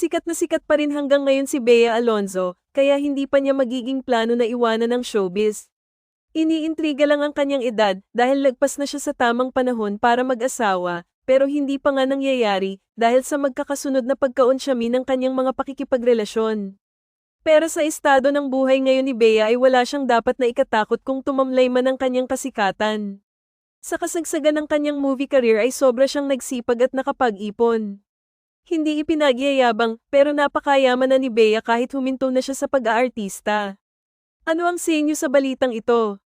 Sikat na sikat pa rin hanggang ngayon si Bea Alonzo, kaya hindi pa niya magiging plano na iwanan ng showbiz. Iniintriga lang ang kanyang edad dahil lagpas na siya sa tamang panahon para mag-asawa, pero hindi pa nga nangyayari dahil sa magkakasunod na pagkaunsyami ng kanyang mga pakikipagrelasyon. Pero sa estado ng buhay ngayon ni Bea ay wala siyang dapat na ikatakot kung tumamlay man ang kanyang kasikatan. Sa kasagsagan ng kanyang movie career ay sobra siyang nagsipag at nakapag-ipon. Hindi ipinagyayabang pero napakayaman na ni Bea kahit huminto na siya sa pag-aartista. Ano ang senyo sa balitang ito?